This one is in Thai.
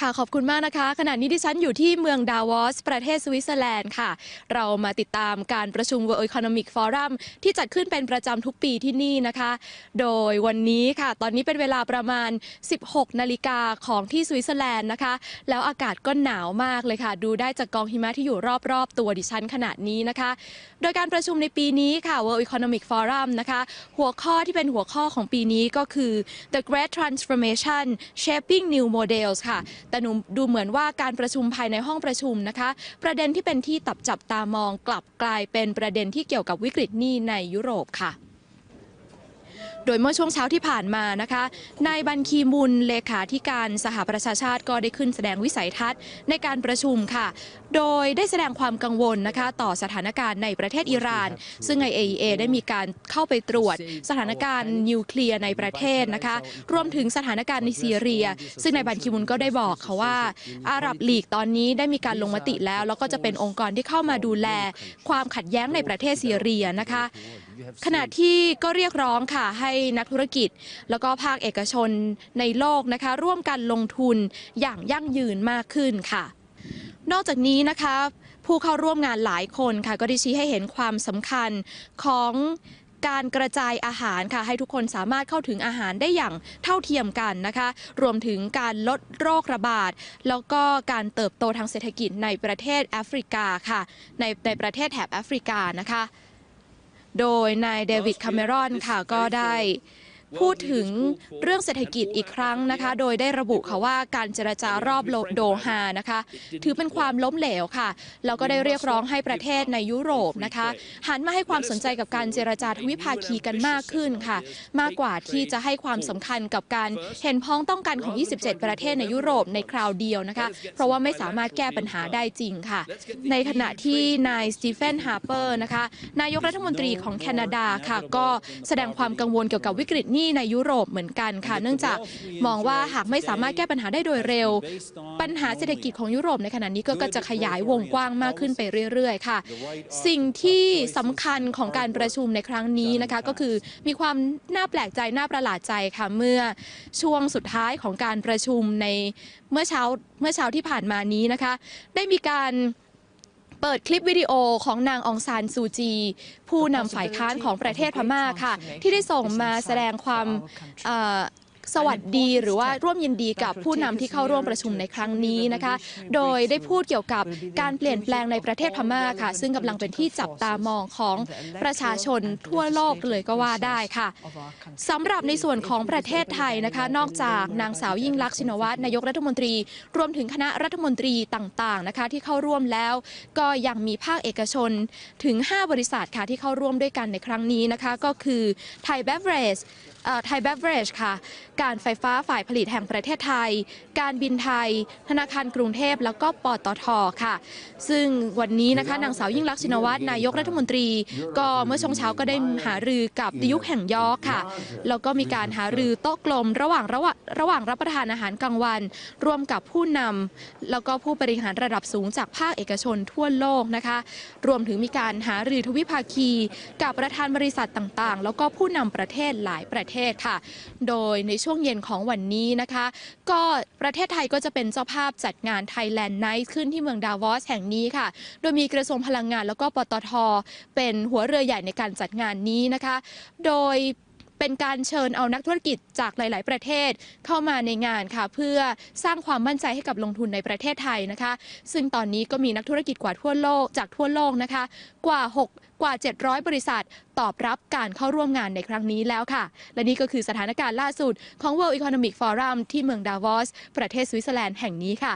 ค่ะขอบคุณมากนะคะ ขณะนี้ดิฉันอยู่ที่เมืองดาวอส ประเทศสวิตเซอร์แลนด์ค่ะ เรามาติดตามการประชุม World Economic Forum ที่จัดขึ้นเป็นประจำทุกปีที่นี่นะคะ โดยวันนี้ค่ะ ตอนนี้เป็นเวลาประมาณ 16 นาฬิกาของที่สวิตเซอร์แลนด์นะคะ แล้วอากาศก็หนาวมากเลยค่ะ ดูได้จากกองหิมะที่อยู่รอบๆ ตัวดิฉันขณะนี้นะคะ โดยการประชุมในปีนี้ค่ะ World Economic Forum นะคะ หัวข้อที่เป็นหัวข้อของปีนี้ก็คือ The Great Transformation Shaping New Models ค่ะแต่หนูดูเหมือนว่าการประชุมภายในห้องประชุมนะคะ ประเด็นที่เป็นที่ตับจับตามองกลับกลายเป็นประเด็นที่เกี่ยวกับวิกฤตหนี้ในยุโรปค่ะ โดยเมื่อช่วงเช้าที่ผ่านมานะคะนายบันคีมุนเลขาธิการสหประชาชาติก็ได้ขึ้นแสดงวิสัยทัศน์ในการประชุมค่ะ โดยได้แสดงความกังวลนะคะต่อสถานการณ์ในประเทศอิหร่าน ซึ่งไอ AEA ได้มีการเข้าไปตรวจสถานการณ์นิวเคลียร์ในประเทศนะคะ รวมถึงสถานการณ์ในซีเรีย ซึ่งนายบันคีมุนก็ได้บอกค่ะว่า อาหรับลีกตอนนี้ได้มีการลงมติแล้ว แล้วก็จะเป็นองค์กรที่เข้ามาดูแล ความขัดแย้งในประเทศซีเรียนะคะ ขณะที่ก็เรียกร้องค่ะให้นักธุรกิจ แล้วก็ภาคเอกชนในโลกนะคะ ร่วมกันลงทุนอย่างยั่งยืนมากขึ้นค่ะ นอกจากนี้นะคะผู้เข้าร่วมงานหลายคนค่ะ ก็ได้ชี้ให้เห็นความสำคัญของการกระจายอาหารค่ะ ให้ทุกคนสามารถเข้าถึงอาหารได้อย่างเท่าเทียมกันนะคะ รวมถึงการลดโรคระบาด แล้วก็การเติบโตทางเศรษฐกิจในประเทศแอฟริกาค่ะ ในในประเทศแถบแอฟริกานะคะ โดยนายเดวิดคาเมรอนค่ะก็ได้ พูดถึงเรื่องเศรษฐกิจอีกครั้งนะคะ โดยได้ระบุค่ะว่าการเจรจารอบโดฮานะคะ ถือเป็นความล้มเหลวค่ะแล้วก็ได้เรียกร้องให้ประเทศในยุโรปนะคะหันมาให้ความสนใจกับการเจรจาทวิภาคีกันมากขึ้นค่ะ มากกว่าที่จะให้ความสำคัญกับการเห็นพ้องต้องกันของ 27 ประเทศในยุโรปในคราวเดียวนะคะ เพราะว่าไม่สามารถแก้ปัญหาได้จริงค่ะ ในขณะที่นายสตีเฟนฮาร์เปอร์นะคะนายกรัฐมนตรีของแคนาดาค่ะ ก็แสดงความกังวลเกี่ยวกับวิกฤตหนี้ในยุโรปเหมือนกันค่ะ เนื่องจากมองว่าหากไม่สามารถแก้ปัญหาได้โดยเร็ว ปัญหาเศรษฐกิจของยุโรปในขณะนี้ก็ก็จะขยายวงกว้างมากขึ้นไปเรื่อยๆ ค่ะ สิ่งที่สำคัญของการประชุมในครั้งนี้นะคะก็คือมีความน่าแปลกใจน่าประหลาดใจค่ะเมื่อช่วงสุดท้ายของการประชุมในเมื่อเช้าเมื่อเช้าที่ผ่านมานี้นะคะ ได้มีการ เปิดคลิปวิดีโอของนางองซานซูจี ผู้นำฝ่ายค้านของประเทศพม่าค่ะ ที่ได้ส่งมาแสดงความ สวัสดีหรือว่าร่วมยินดีกับผู้นำที่เข้าร่วมประชุมในครั้งนี้นะคะ โดยได้พูดเกี่ยวกับการเปลี่ยนแปลงในประเทศพม่าค่ะ ซึ่งกำลังเป็นที่จับตามองของประชาชนทั่วโลกเลยก็ว่าได้ค่ะสำหรับในส่วนของประเทศไทยนะคะ นอกจากนางสาวยิ่งลักษณ์ชินวัตรนายกรัฐมนตรี รวมถึงคณะรัฐมนตรีต่างๆนะคะที่เข้าร่วมแล้ว ก็ยังมีภาคเอกชนถึง 5 บริษัทค่ะที่เข้าร่วมด้วยกันในครั้งนี้นะคะ ก็คือไทยเบเวอเรจ ไทยเบเวอเรจค่ะ การไฟฟ้าฝ่ายผลิตแห่งประเทศไทย การบินไทย ธนาคารกรุงเทพ แล้วก็ปตทค่ะ ซึ่งวันนี้นะคะนางสาวยิ่งลักษณ์ชินวัตรนายกรัฐมนตรี ก็เมื่อช่วงเช้าก็ได้หารือกับดิยุคแห่งยอร์กค่ะแล้วก็มีการหารือโต๊ะกลมระหว่างระหว่างระหว่างรับประทานอาหารกลางวัน ร่วมกับผู้นำแล้วก็ผู้บริหารระดับสูงจากภาคเอกชนทั่วโลกนะคะ รวมถึงมีการหารือทวิภาคี กับประธานบริษัทต่างๆ แล้วก็ผู้นำประเทศหลายประเทศค่ะ โดยในช่วงเย็นของวันนี้นะคะ ก็ประเทศไทยก็จะเป็นเจ้าภาพจัดงาน Thailand Night ขึ้นที่เมืองดาวอสแห่งนี้ค่ะ โดยมีกระทรวงพลังงานแล้วก็ปตท เป็นหัวเรือใหญ่ในการจัดงานนี้นะคะ โดย เป็นการเชิญเอานักธุรกิจจากหลาย ๆ ประเทศเข้ามาในงานค่ะ เพื่อสร้างความมั่นใจให้กับลงทุนในประเทศไทยนะคะ ซึ่งตอนนี้ก็มีนักธุรกิจกว่าทั่วโลกจากทั่วโลกนะคะ กว่า 6 กว่า 700 บริษัท ตอบรับการเข้าร่วมงานในครั้งนี้แล้วค่ะ และนี่ก็คือสถานการณ์ล่าสุดของ World Economic Forum ที่เมืองดาวอส ประเทศสวิตเซอร์แลนด์แห่งนี้ค่ะ